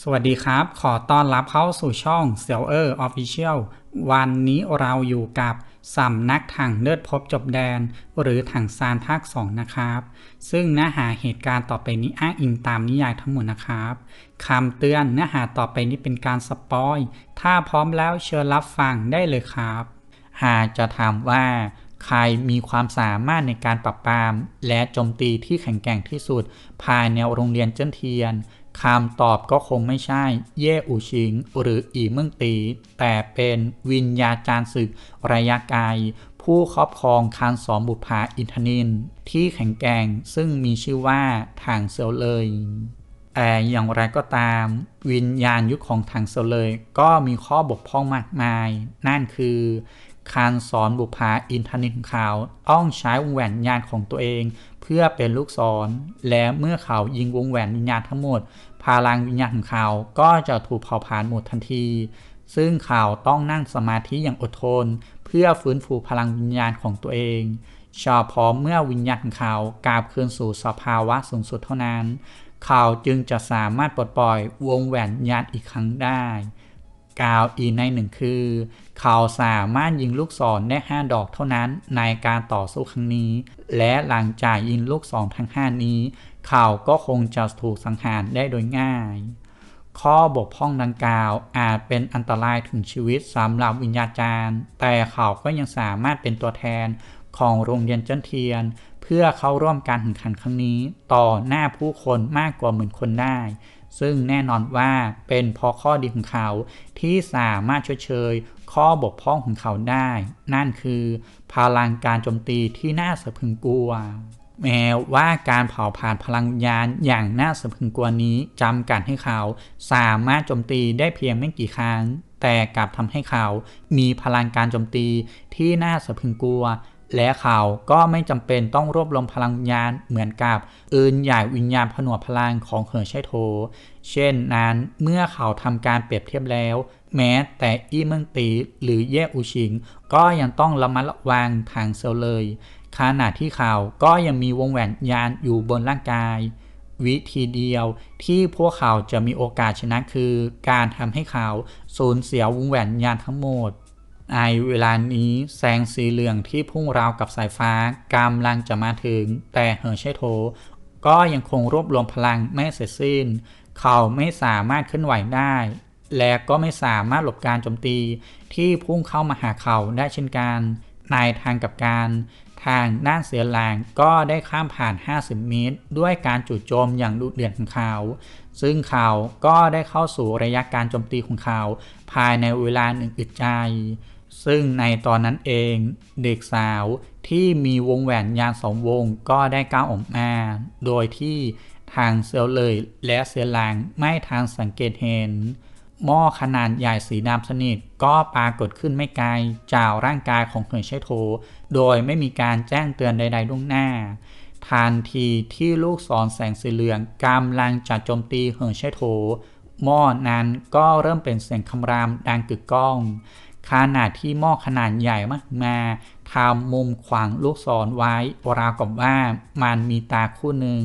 สวัสดีครับ ขอต้อนรับเข้าสู่ช่องเซียวเออร์ออฟฟิเชียลวันนี้เราอยู่กับสำนักถังเลือดพบจบแดน หรือถังซานภาค 2 นะครับ ซึ่งเนื้อหาเหตุการณ์ต่อไปนี้อ้างอิงตามนิยายทั้งหมดนะครับคำเตือนเนื้อหาต่อไปนี้เป็นการสปอย ถ้าพร้อมแล้วเชิญรับฟังได้เลยครับ หากจะถามว่าใครมีความสามารถในการปราบปราม และโจมตีที่แข็งแกร่งที่สุด ภายในโรงเรียนเจิ้นเทียน คำตอบก็คงไม่ใช่ เย่อูชิง หรืออีเมืองตี แต่เป็นวิญญาจารศึกระยะไกลผู้ครอบครองคานสอนบุพาอินทนิน ที่แข็งแกร่งซึ่งมีชื่อว่าทางเซลเลยแต่อย่างไรก็ตาม วิญญาณยุคของทางเซลเลยก็มีข้อบกพร่องมากมาย นั่นคือ คานสอนบุพาอินทนินขาวต้องใช้วงแหวนญาณของตัวเอง เพื่อเป็นลูกศรและเมื่อเขายิงวงแหวนวิญญาณทั้งหมด พลังวิญญาณของเขาก็จะถูกเผาผลาญหมดทันที ซึ่งเขาต้องนั่งสมาธิอย่างอดทน เพื่อฟื้นฟูพลังวิญญาณของตัวเองเฉพาะเมื่อวิญญาณของเขากลับคืนสู่สภาวะสูงสุดเท่านั้น เขาจึงจะสามารถปลดปล่อยวงแหวนญาณอีกครั้งได้ กล่าวอีกในหนึ่งคือ เขาสามารถยิงลูกศรได้ 5 ดอกเท่านั้นในการต่อสู้ครั้งนี้ และหลังจากยิงลูกศรทั้ง 5 นี้ เขาก็คงจะถูกสังหารได้โดยง่าย ข้อบกพร่องดังกล่าวอาจเป็นอันตรายถึงชีวิตสำหรับวิญญาจารย์ แต่เขาก็ยังสามารถเป็นตัวแทนของโรงเรียนเจ้นเทียน เพื่อเข้าร่วมการแข่งขันครั้งนี้ ต่อหน้าผู้คนมากกว่าหมื่นคนได้ ซึ่งแน่นอนว่าเป็นเพราะข้อดีของเขาที่สามารถชดเชย ข้อบกพร่องของเขาได้ นั่นคือพลังการโจมตีที่น่าสะพึงกลัว แม้ว่าการเผาผ่านพลังยานอย่างน่าสะพึงกลัวนี้จำกัดให้เขาสามารถโจมตีได้เพียงไม่กี่ครั้ง แต่กลับทำให้เขามีพลังการโจมตีที่น่าสะพึงกลัว และเขาก็ไม่จำเป็นต้องรวบรวมพลังวิญญาณเหมือนกับอื่นใหญ่วิญญาณผนวกพลังของเหอใช่โท เช่นนั้นเมื่อเขาทำการเปรียบเทียบแล้ว แม้แต่อี้เมืองตีหรือเย่อูชิง ก็ยังต้องระมัดระวังทางเซลเลยขณะที่เขาก็ยังมีวงแหวนยานอยู่บนร่างกาย วิธีเดียวที่พวกเขาจะมีโอกาสชนะคือ การทำให้เขาสูญเสียวงแหวนยานทั้งหมด ในเวลานี้แสงสีเหลืองที่พุ่งราวกับสายฟ้ากำลังจะมาถึง แต่เฮอร์เชโท ก็ยังคงรวบรวมพลังไม่เสร็จสิ้น เขาไม่สามารถเคลื่อนไหวได้ และก็ไม่สามารถหลบการโจมตีที่พุ่งเข้ามาหาเขาได้เช่นกันในทางกับการ ทางด้านเสียแรงก็ได้ข้ามผ่าน 50 เมตร ด้วยการจู่โจมอย่างดุเดือดของเขา ซึ่งเขาก็ได้เข้าสู่ระยะการโจมตีของเขา ภายในเวลาหนึ่งอึดใจ ซึ่งในตอนนั้นเองเด็กสาวที่มีวงแหวนยานสองวงก็ได้ก้าวออกมาโดยที่ทางเซลเลยและเซลางไม่ทางสังเกตเห็น หม้อขนาดใหญ่สีดำสนิทก็ปรากฏขึ้นไม่ไกลจากร่างกายของเฮยชัยโท โดยไม่มีการแจ้งเตือนใดๆล่วงหน้าทันทีที่ลูกศรแสงสีเหลืองกำลังจะโจมตีเฮยชัยโทหม้อนั้นก็เริ่มเป็นเสียงคำรามดังกึกก้อง ขนาดที่หม้อขนาดใหญ่มากมาทำมุมขวางลูกศรไว้ราวกับว่ามันมีตาคู่หนึ่ง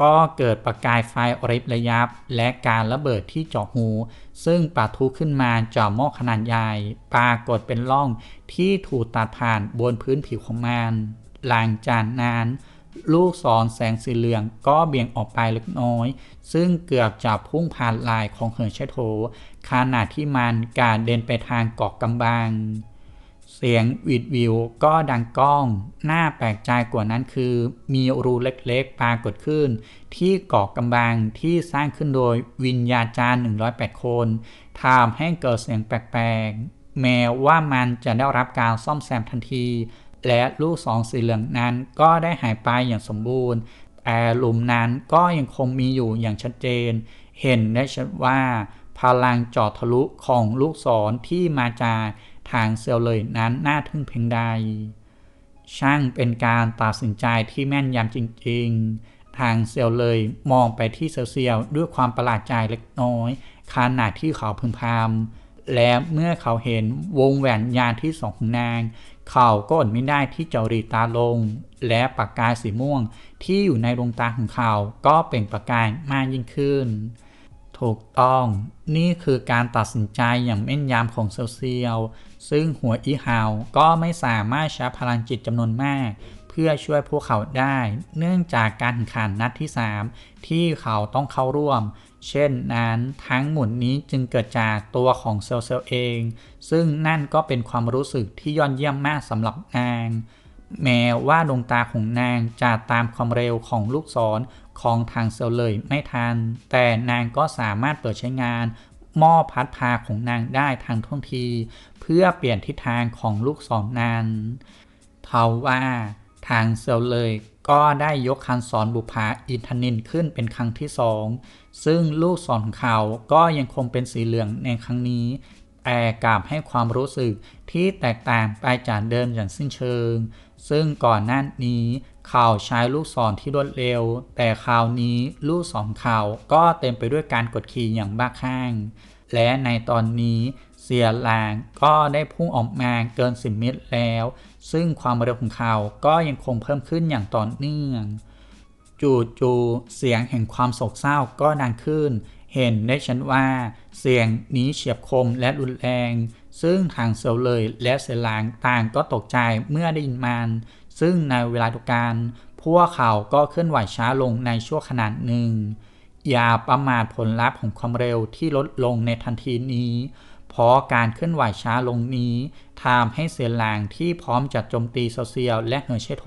ก็เกิดประกายไฟริบระยับ และการระเบิดที่เจาะหู ซึ่งปะทุขึ้นมาจากหม้อขนาดใหญ่ ปรากฏเป็นร่องที่ถูกตัดผ่านบนพื้นผิวของมันหลังจากนั้นลูกศรแสงสีเหลืองก็เบี่ยงออกไปเล็กน้อย ซึ่งเกือบจะพุ่งผ่านลายของเหินชโถ ขณะที่มันการเดินไปทางเกาะกำบัง เสียงวิดวิวก็ดังก้อง หน่าแปลกใจกว่านั้นคือ มีรูเล็กๆปรากฏขึ้น ที่เกาะกำบังที่สร้างขึ้นโดยวิญญาจารย์ 108 คนทำให้เกิดเสียงแปลกๆ แม้ว่ามันจะได้รับการซ่อมแซมทันที และลูกสองสีเหลืองนั้นก็ได้หายไปอย่างสมบูรณ์ แต่หลุมนั้นก็ยังคงมีอยู่อย่างชัดเจน เห็นได้ชัดว่า พลังจอดทะลุของลูกศรที่มาจากทางเซลเลยนั้นน่าทึ่งเพียงใด ช่างเป็นการตัดสินใจที่แม่นยำจริง ๆ ทางเซลเลยมองไปที่เซลเซียลด้วยความประหลาดใจเล็กน้อยขณะที่เขาพึงพำและเมื่อเขาเห็นวงแหวนยานที่สองของนาง เขาก็อดไม่ได้ที่จะรีตาลง และปากกาสีม่วงที่อยู่ในดวงตาของเขาก็เป็นประกายมากยิ่งขึ้น ถูกต้อง นี่คือการตัดสินใจอย่างแม่นยำของเซลเซียว ซึ่งหัวอีฮาวก็ไม่สามารถใช้พลังจิตจำนวนมาก เพื่อช่วยพวกเขาได้ เนื่องจากการแข่งขันนัดที่ 3 ที่เขาต้องเข้าร่วม เช่นนั้นทั้งหมดนี้จึงเกิดจากตัวของเซลเซลเอง ซึ่งนั่นก็เป็นความรู้สึกที่ยอดเยี่ยมมากสำหรับนางแม้ว่าดวงตาของนางจะตามความเร็วของลูกศร ของทางเซลล์เลยไม่ทัน แต่นางก็สามารถเปิดใช้งานหม้อพัดพาของนางได้ทันท่วงที เพื่อเปลี่ยนทิศทางของลูกศรนั้นเทาว่าทางเซลล์เลยก็ได้ยกคันสอนบุพาอินทนินขึ้นเป็นครั้งที่สอง ซึ่งลูกศรของเขาก็ยังคงเป็นสีเหลืองในครั้งนี้ แต่กลับให้ความรู้สึกที่แตกต่างไปจากเดิมอย่างสิ้นเชิง ซึ่งก่อนหน้านี้ ข่าวใช้ลูกศรที่รวดเร็ว แต่คราวนี้ลูกศรเขาวก็เต็มไปด้วยการกดขี่อย่างบ้าคลั่ง และในตอนนี้เสียหลางก็ได้พุ่งออกมาเกิน 10 เมตรแล้ว ซึ่งความเร็วของเขาก็ยังคงเพิ่มขึ้นอย่างต่อเนื่อง จู่ๆเสียงแห่งความโศกเศร้าก็ดังขึ้น เห็นได้ชัดว่าเสียงนี้เฉียบคมและรุนแรง ซึ่งทางเซลเลยและเซลางต่างก็ตกใจเมื่อได้ยินมัน ซึ่งในเวลาเดียวกัน พวกเขาก็เคลื่อนไหวช้าลงในช่วงขนาดหนึ่ง อย่าประมาทผลลัพธ์ของความเร็วที่ลดลงในทันทีนี้ เพราะการเคลื่อนไหวช้าลงนี้ทำให้เสียหลางที่พร้อมจะโจมตีโซเชียลและเฮอร์เชโท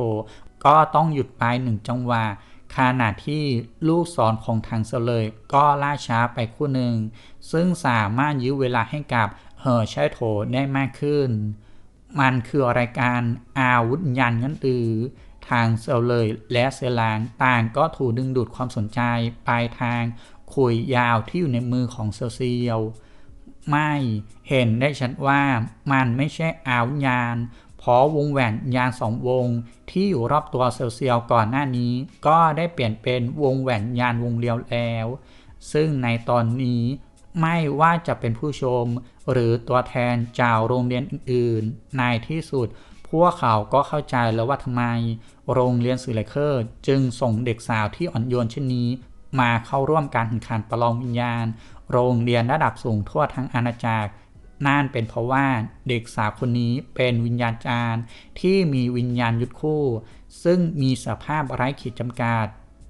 ก็ต้องหยุดไปหนึ่งจังหวะขณะที่ลูกศรของทางเซเลยก็ล่าช้าไปคู่หนึ่ง ซึ่งสามารถยื้อเวลาให้กับเฮอร์เชโทได้มากขึ้น มันคือรายการอาวุธยันงั้นหรือทางเซลเลยและเซลางต่างก็ถูกดึงดูดความสนใจไปทางขุยยาวที่อยู่ในมือของเซลเซียว ไม่เห็นได้ชัดว่ามันไม่ใช่อาวุธยานเพราะวงแหวนยานสองวงที่อยู่รอบตัวเซลเซียวก่อนหน้านี้ ก็ได้เปลี่ยนเป็นวงแหวนยานวงเดียวแล้ว ซึ่งในตอนนี้ ไม่ว่าจะเป็นผู้ชม หรือตัวแทนจากโรงเรียนอื่นๆ ในที่สุด พวกเขาก็เข้าใจแล้วว่าทำไม โรงเรียนสื่อไลเคอร์จึงส่งเด็กสาวที่อ่อนโยนเช่นนี้ มาเข้าร่วมการแข่งขันประลองวิญญาณ โรงเรียนระดับสูงทั่วทั้งอาณาจักรนั่นเป็นเพราะว่าเด็กสาวคนนี้เป็นวิญญาณจารย์ที่มีวิญญาณยุทธคู่ ซึ่งมีสภาพไร้ขีดจำกัด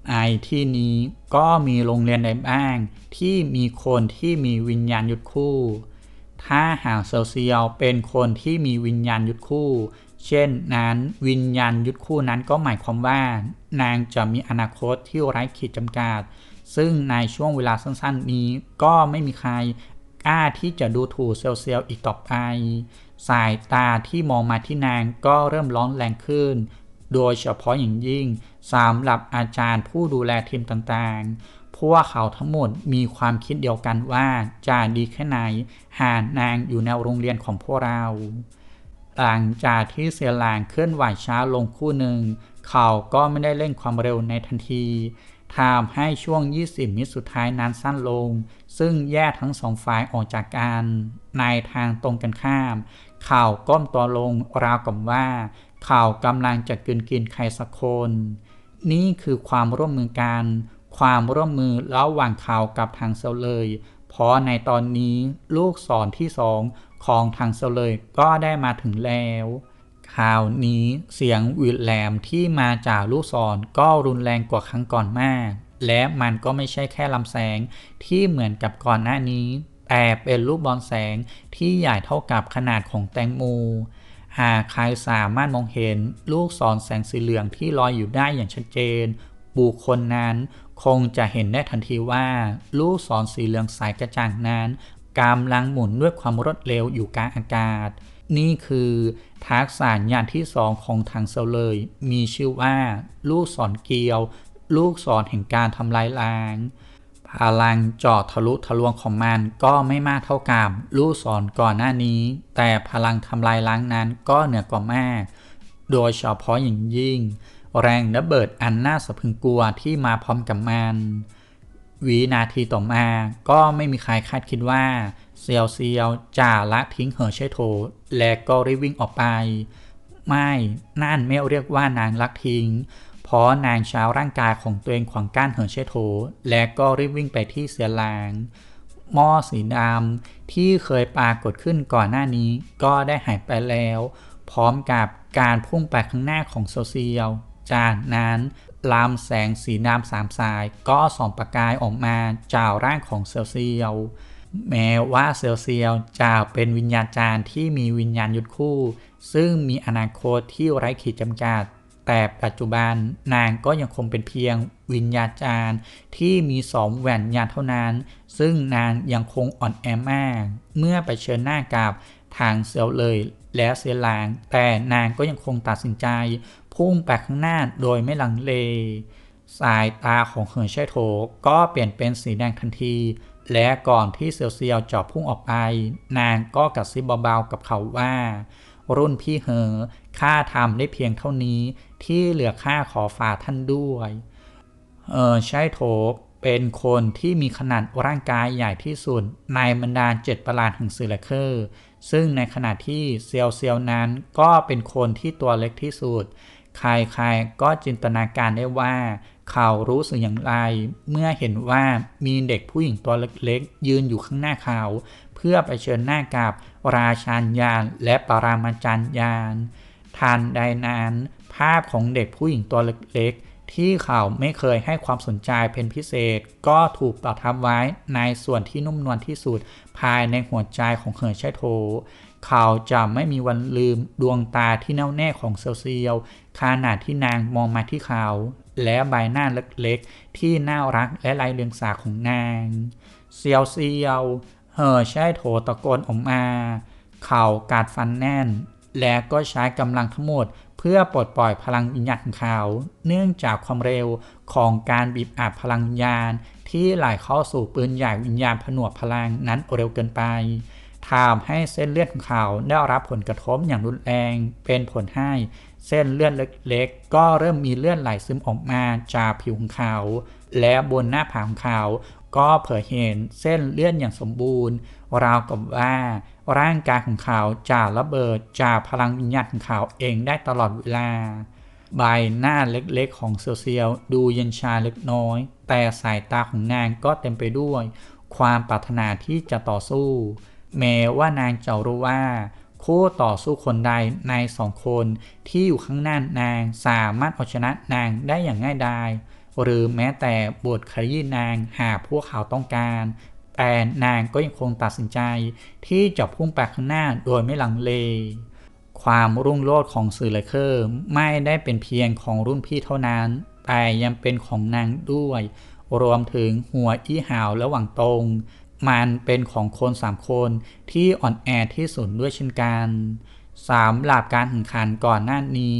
ในที่นี้ก็มีโรงเรียนใดบ้าง ที่มีคนที่มีวิญญาณยุทธคู่ ถ้าหากเซลเซียลเป็นคนที่มีวิญญาณยุทธคู่ เช่นนั้นวิญญาณยุทธคู่นั้นก็หมายความว่า นางจะมีอนาคตที่ไร้ขีดจำกัด ซึ่งในช่วงเวลาสั้นๆ นี้ก็ไม่มีใครกล้าที่จะดูถูกเซลเซียลอีกต่อไป สายตาที่มองมาที่นางก็เริ่มร้อนแรงขึ้น โดยเฉพาะอย่างยิ่ง สำหรับอาจารย์ผู้ดูแลทีมต่างๆ พวกเขาทั้งหมดมีความคิดเดียวกันว่าจะดีแค่ไหน หากนางอยู่ในโรงเรียนของพวกเรา หลังจากที่เซียลางเคลื่อนไหวช้าลงคู่หนึ่ง เขาก็ไม่ได้เร่งความเร็วในทันทีทำให้ช่วง 20 มิตรสุดท้ายนั้นสั้นลง ซึ่งแยกทั้งสองฝ่ายออกจากกัน ในทางตรงกันข้ามเขาก้มตัวลงราวกับว่าเขากำลังจะกินกินใครสักคน นี่คือความร่วมมือกัน ความร่วมมือระหว่างเขากับทางเซลเลย เพราะในตอนนี้ลูกศรที่สองของทางเซลเลยก็ได้มาถึงแล้วคราวนี้เสียงวีดแหลมที่มาจากลูกศรก็รุนแรงกว่าครั้งก่อนมาก และมันก็ไม่ใช่แค่ลำแสงที่เหมือนกับก่อนหน้านี้ แต่เป็นลูกบอลแสงที่ใหญ่เท่ากับขนาดของแตงโม หากใครสามารถมองเห็นลูกศรแสงสีเหลืองที่ลอยอยู่ได้อย่างชัดเจน บุคคลนั้นคงจะเห็นได้ทันทีว่า ลูกศรสีเหลืองสายกระจ่างนั้นกำลังหมุนด้วยความรวดเร็วอยู่กลางอากาศ นี่คือทักษะญาณที่สองของทางเซลเลย มีชื่อว่า ลูกศรเกลียว ลูกศรแห่งการทำลายล้าง พลังเจาะทะลุทะลวงของมันก็ไม่มากเท่ากับลูกศรก่อนหน้านี้ แต่พลังทำลายล้างนั้นก็เหนือกว่ามาก โดยเฉพาะอย่างยิ่ง แรงระเบิดอันน่าสะพึงกลัวที่มาพร้อมกับมันวินาทีต่อมาก็ไม่มีใครคาดคิดว่าเซียวเซียวจะละทิ้งเหอเชโถและก็รีบวิ่งออกไป ไม่นั่นไม่เรียกว่านางลักทิ้ง พาะนางเช้าร่างกายของตัวเองขวางกั้นเหินเชโถและก็รีบวิ่งไปที่เสียลาง หม้อสีดำที่เคยปรากฏขึ้นก่อนหน้านี้ ก็ได้หายไปแล้ว พร้อมกับการพุ่งไปข้างหน้าของโซเซียล จากนั้นลำแสงสีดำสามสาย ก็ส่องประกายออกมาจากร่างของเซลเซียลแม้ว่าเซลเซียลจะเป็นวิญญาจารย์ที่มีวิญญาณยุทธคู่ ซึ่งมีอนาคตที่ไร้ขีดจำกัด แต่ปัจจุบันนางก็ยังคงเป็นเพียงวิญญาจารย์ที่มีสองแหวนญาณเท่านั้น ซึ่งนางยังคงอ่อนแอมาก เมื่อไปเชิญหน้ากับทางเซลเลยและเซียหลาง แต่นางก็ยังคงตัดสินใจ พุ่งไปข้างหน้าโดยไม่ลังเล สายตาของเหินเชโถก็เปลี่ยนเป็นสีแดงทันที และก่อนที่เซียวเซียวจะพุ่งออกไป นางก็กระซิบเบาๆกับเขาว่า รุ่นพี่เหอ ข้าทำได้เพียงเท่านี้ที่เหลือข้าขอฝากท่านด้วย เออใช่โถเป็นคนที่มีขนาดร่างกายใหญ่ที่สุดในบรรดาเจ็ดประหลาดแห่งซิลเคอร์ ซึ่งในขณะที่เซียวเซียวนั้นก็เป็นคนที่ตัวเล็กที่สุด ใครๆก็จินตนาการได้ว่า เขารู้สึกอย่างไร เมื่อเห็นว่ามีเด็กผู้หญิงตัวเล็กๆ ยืนอยู่ข้างหน้าเขา เพื่อไปเชิญหน้ากับราชาญญาณและปรามาจารย์ญาณ ทันใดนั้น ภาพของเด็กผู้หญิงตัวเล็กๆ ที่เขาไม่เคยให้ความสนใจเป็นพิเศษ ก็ถูกประทับไว้ในส่วนที่นุ่มนวลที่สุดภายในหัวใจของเหินชัยโทเขาจะไม่มีวันลืมดวงตาที่แน่วแน่ของเซลเซียวขณะที่นางมองมาที่เขา และใบหน้าเล็กๆ ที่น่ารักและไร้เลียงสาของนางเซียวเซียว เหอใช่โถตะโกนออกมา เขากัดฟันแน่น และก็ใช้กำลังทั้งหมด เพื่อปลดปล่อยพลังวิญญาณของเขา เนื่องจากความเร็วของการบีบอัดพลังวิญญาณ ที่ไหลเข้าสู่ปืนใหญ่วิญญาณผนวกพลังนั้นเร็วเกินไปทำให้เส้นเลือดของเขาได้รับผลกระทบอย่างรุนแรง เป็นผลให้เส้นเลือดเล็กๆ ก็เริ่มมีเลือดไหลซึมออกมาจากผิวของเขา และบนหน้าผากของเขา ก็เผยเห็นเส้นเลือดอย่างสมบูรณ์ ราวกับว่าร่างกายของเขาจะระเบิดจากพลังวิญญาณของเขาเองได้ตลอดเวลา ใบหน้าเล็กๆของเซียวเซียวดูเย็นชาเล็กน้อย แต่สายตาของนางก็เต็มไปด้วย ความปรารถนาที่จะต่อสู้ แม้ว่านางจะรู้ว่าคู่ต่อสู้คนใดในสองคนที่อยู่ข้างหน้านางสามารถเอาชนะนางได้อย่างง่ายดายหรือแม้แต่บทขยี้นางหากพวกเขาต้องการ แต่นางก็ยังคงตัดสินใจที่จะพุ่งไปข้างหน้าโดยไม่ลังเล ความรุ่งโรจน์ของสื่อเลเคอร์ไม่ได้เป็นเพียงของรุ่นพี่เท่านั้น แต่ยังเป็นของนางด้วย รวมถึงหัวอี้หาวและหวังตรงมันเป็นของคนสามคนที่อ่อนแอที่สุดด้วยเช่นกันสามหลับการแข่งขันก่อนหน้านี้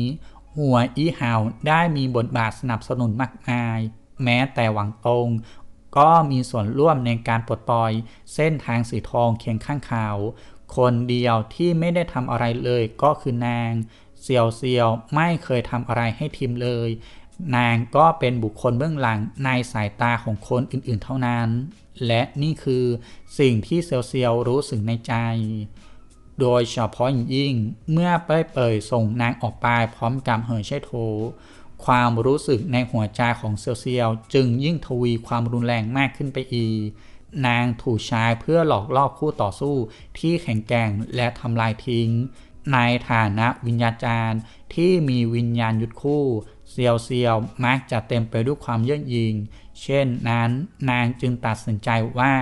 หัวอี้หาวได้มีบทบาทสนับสนุนมากมาย แม้แต่หวังตรง ก็มีส่วนร่วมในการปลดปล่อยเส้นทางสีทองเคียงข้างเขาคนเดียวที่ไม่ได้ทำอะไรเลยก็คือนางเซียวเซียวไม่เคยทำอะไรให้ทีมเลย นางก็เป็นบุคคลเบื้องหลังในสายตาของคนอื่นๆเท่านั้น และนี่คือสิ่งที่เซียวเซียวรู้สึกในใจ โดยเฉพาะอย่างยิ่งเมื่อเป้ยเปิดส่งนางออกไปพร้อมกับเฮอใช่โท ความรู้สึกในหัวใจของเซียวเซียวจึงยิ่งทวีความรุนแรงมากขึ้นไปอีก นางถูกใช้เพื่อหลอกล่อคู่ต่อสู้ที่แข็งแกร่งและทำลายทิ้ง ในฐานะวิญญาจารย์ที่มีวิญญาณยุดคู่เซียวเซียวมักจะเต็มไปด้วยความเย่อหยิ่ง เช่นนั้นนางจึงตัดสินใจว่า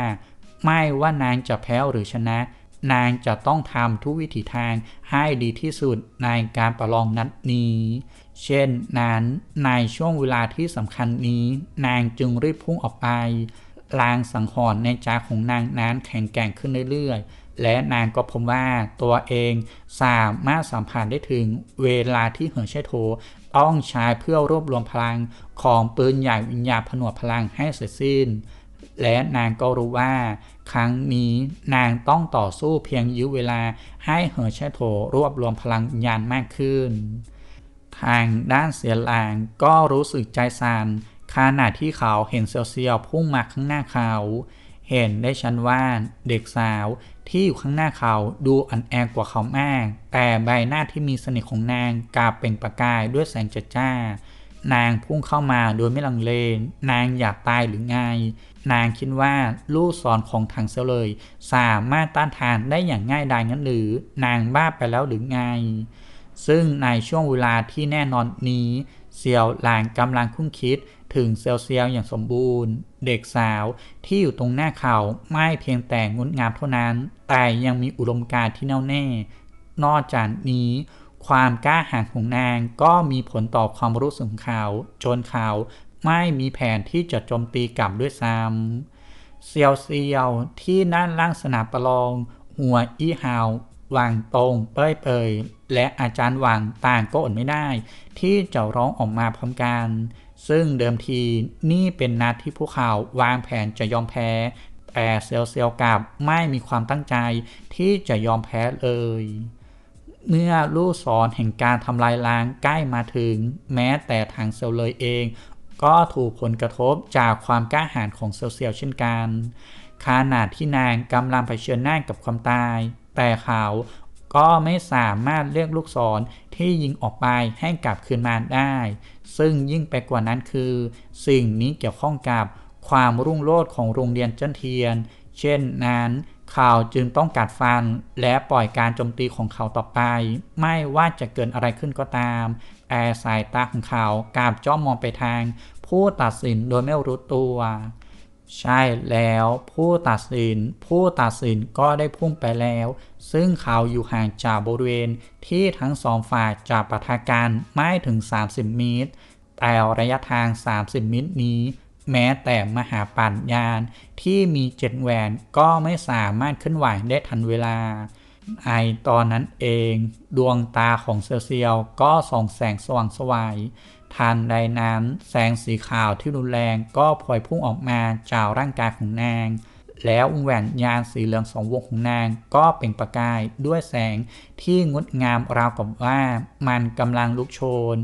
ไม่ว่านางจะแพ้หรือชนะ นางจะต้องทำทุกวิถีทางให้ดีที่สุดในการประลองนัดนี้ เช่นนั้นในช่วงเวลาที่สำคัญนี้ นางจึงรีบพุ่งออกไปลางสังหรณ์ในใจของนางนั้นแข็งแกร่งขึ้นเรื่อยๆ และนางก็พบว่าตัวเองสามารถสัมผัสได้ถึงเวลาที่เหินเชโทต้องใช้เพื่อรวบรวมพลังของปืนใหญ่วิญญาผนวกพลังให้เสร็จสิ้น และนางก็รู้ว่า ครั้งนี้นางต้องต่อสู้เพียงยื้อเวลาให้เหินเชโทรวบรวมพลังวิญญาณมากขึ้น ทางด้านเสียหลางก็รู้สึกใจสั่นขณะที่เขาเห็นเซียวเซียวพุ่งมาข้างหน้าเขา เห็นได้ชันว่าเด็กสาวที่อยู่ข้างหน้าเขาดูอ่อนแอกว่าเขามาก แต่ใบหน้าที่มีเสน่ห์ของนางกลับเปล่งประกายด้วยแสงจัดจ้านางพุ่งเข้ามาโดยไม่ลังเล นางอยากตายหรือไง นางคิดว่าลูกศรของถังเซลเลย สามารถต้านทานได้อย่างง่ายดายงั้นหรือ นางบ้าไปแล้วหรือไง ซึ่งในช่วงเวลาที่แน่นอนนี้เซียวหลางกำลังคุ้นคิดถึงเซียวเซียวอย่างสมบูรณ์ เด็กสาวที่อยู่ตรงหน้าเขาไม่เพียงแต่งดงามเท่านั้น แต่ยังมีอุดมการที่แน่วแน่ นอกจากนี้ ความกล้าหาญของนางก็มีผลต่อความรู้สึกของเขาจนเขาไม่มีแผนที่จะโจมตีกลับด้วยซ้ำเซียวเซียวที่นั่นล่างสนามประลอง หัวอี้ฮาว หวางตรงเป้ยเปยและอาจารย์หวางต่างก็อดไม่ได้ ที่จะร้องออกมาพร้อมกัน ซึ่งเดิมทีนี่เป็นนัดที่พวกเขาวางแผนจะยอมแพ้ แต่เซียวเซียวกลับไม่มีความตั้งใจที่จะยอมแพ้เลยเมื่อลูกศรแห่งการทำลายล้างใกล้มาถึง แม้แต่ทางเซลเลยเอง ก็ถูกผลกระทบจากความกล้าหาญของเซลเซียวเช่นกันขนาดที่นางกำลังเผชิญหน้ากับความตาย แต่เขาก็ไม่สามารถเรียกลูกศรที่ยิงออกไปให้กลับคืนมาได้ ซึ่งยิ่งไปกว่านั้นคือ สิ่งนี้เกี่ยวข้องกับความรุ่งโรจน์ของโรงเรียนเจ้นเทียน เช่นนั้นข่าวจึงต้องกัดฟันและปล่อยการโจมตีของเขาต่อไป ไม่ว่าจะเกิดอะไรขึ้นก็ตาม แต่สายตาของเขากลับจ้องมองไปทาง ผู้ตัดสินโดยไม่รู้ตัว ใช่แล้วผู้ตัดสิน ผู้ตัดสินก็ได้พุ่งไปแล้ว ซึ่งเขาอยู่ห่างจากบริเวณที่ทั้งสองฝ่ายจะปะทะกันไม่ถึง 30 เมตร แต่ระยะทาง 30 เมตรนี้ แม้แต่มหาปัญญาณที่มีเจ็ดแหวนก็ไม่สามารถเคลื่อนไหวได้ทันเวลาไอตอนนั้นเอง ดวงตาของเซลเซียวก็ส่องแสงสว่างสวัย ทันใดนั้นแสงสีขาวที่รุนแรงก็พลอยพุ่งออกมาจากร่างกายของนาง แล้ววงแหวนยานสีเหลืองสองวงของนางก็เปล่งประกายด้วยแสงที่งดงามราวกับว่ามันกำลังลุกโชน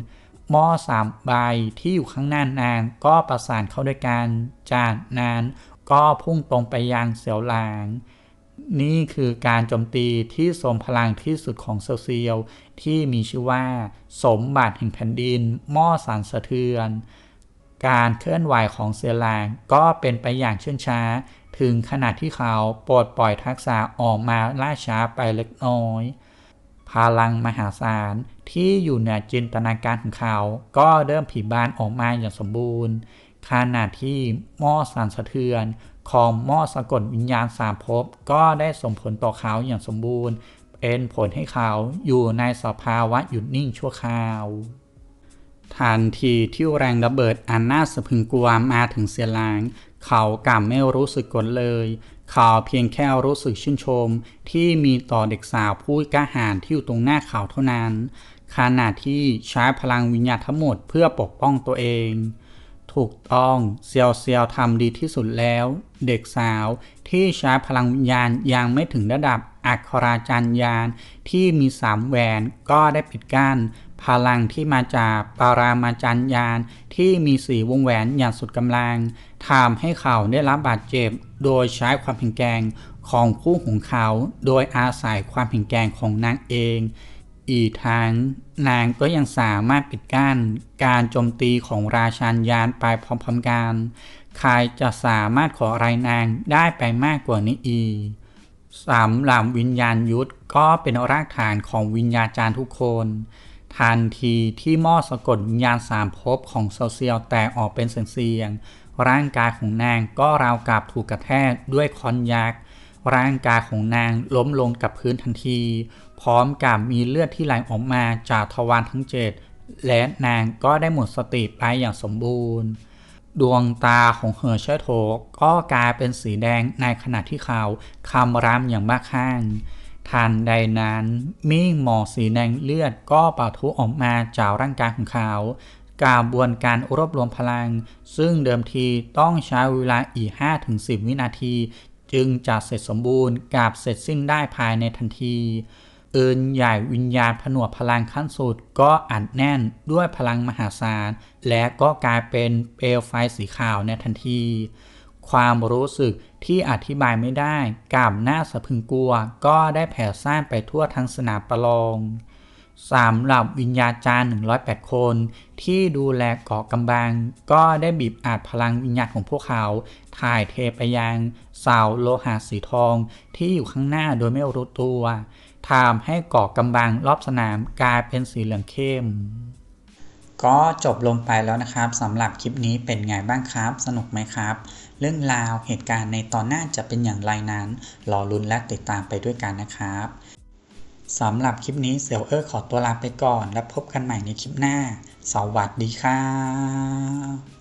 หม้อสามใบที่อยู่ข้างหน้านางก็ประสานเข้าด้วยกัน จากนั้นก็พุ่งตรงไปยังเสียวหลาง นี่คือการโจมตีที่ทรงพลังที่สุดของเซลเซียวที่มีชื่อว่า สมบัติแห่งแผ่นดินหม้อสันสะเทือน การเคลื่อนไหวของเซียวหลางก็เป็นไปอย่างเชื่องช้า ถึงขนาดที่เขาปลดปล่อยทักษะออกมาล่าช้าไปเล็กน้อย พลังมหาศาลที่อยู่เหนือจินตนาการของเขา ก็เริ่มผีบานออกมาอย่างสมบูรณ์ขณะที่หม้อสันสะเทือน ของหม้อสะกดวิญญาณสามภพก็ได้ส่งผลต่อเขาอย่างสมบูรณ์ เป็นผลให้เขาอยู่ในสภาวะหยุดนิ่งชั่วคราวทันทีที่แรงระเบิดอันน่าสะพึงกลัวมาถึงเสียลาง เขากลับไม่รู้สึกกดเลย เขาเพียงแค่รู้สึกชื่นชม ที่มีต่อเด็กสาวผู้กล้าหาญที่อยู่ตรงหน้าเขาเท่านั้น ขณะที่ใช้พลังวิญญาณทั้งหมดเพื่อปกป้องตัวเอง ถูกต้องเซียวเซียวทำดีที่สุดแล้ว เด็กสาวที่ใช้พลังวิญญาณยังไม่ถึงระดับอัคราจารย์ยานที่มีสามแหวนก็ได้ปิดกั้นพลังที่มาจากปารามาจารย์ยานที่มีสีวงแหวนอย่างสุดกำลังทำให้เขาได้รับบาดเจ็บ โดยใช้ความแข็งแกร่งของคู่ของเขา โดยอาศัยความแข็งแกร่งของนางเอง อีกทั้งนางก็ยังสามารถปิดกั้นการโจมตีของราชานยานไปพร้อมๆกัน ใครจะสามารถขออะไรนางได้ไปมากกว่านี้อีกสำหรับวิญญาณยุทธก็เป็นรากฐานของวิญญาจารย์ทุกคน ทันทีที่หม้อสะกดวิญญาณสามภพของโซเซียลแตกออกเป็นเสียงๆร่างกายของนางก็ราวกับถูกกระแทกด้วยคอนยักษ์ร่างกายของนางล้มลงกับพื้นทันที พร้อมกับมีเลือดที่ไหลออกมาจากทวารทั้งเจ็ดและนางก็ได้หมดสติไปอย่างสมบูรณ์ ดวงตาของเฮอร์เชโถก็กลายเป็นสีแดงในขณะที่เขาคำรามอย่างบ้าคลั่งทันใดนั้นมิ่งหมอกสีแดงเลือดก็ปะทุออกมาจากร่างกายของเขากระบวนการรวบรวมพลัง ซึ่งเดิมทีต้องใช้เวลาอีก 5-10 วินาที จึงจะเสร็จสมบูรณ์กับเสร็จสิ้นได้ภายในทันที อินใหญ่วิญญาณผนวกพลังขั้นสุด ก็อัดแน่นด้วยพลังมหาศาล และก็กลายเป็นเปลวไฟสีขาวในทันที ความรู้สึกที่อธิบายไม่ได้กับหน้าสะพึงกลัว ก็ได้แผ่ซ่านไปทั่วทั้งสนามประลองสำหรับวิญญาจารย์ 108 คน ที่ดูแลเกาะกำบัง ก็ได้บีบอาจพลังวิญญาณของพวกเขา ถ่ายเทไปยังเสาโลหะสีทองที่อยู่ข้างหน้าโดยไม่รู้ตัว ทำให้เกาะกำบังรอบสนามกลายเป็นสีเหลืองเข้ม ก็จบลงไปแล้วนะครับสำหรับคลิปนี้เป็นไงบ้างครับ สนุกไหมครับ เรื่องราวเหตุการณ์ในตอนหน้าจะเป็นอย่างไรนั้น รอลุ้นและติดตามไปด้วยกันนะครับสำหรับคลิปนี้เสี่ยวเออร์ขอตัวลาไปก่อน แล้วพบกันใหม่ในคลิปหน้า สวัสดีครับ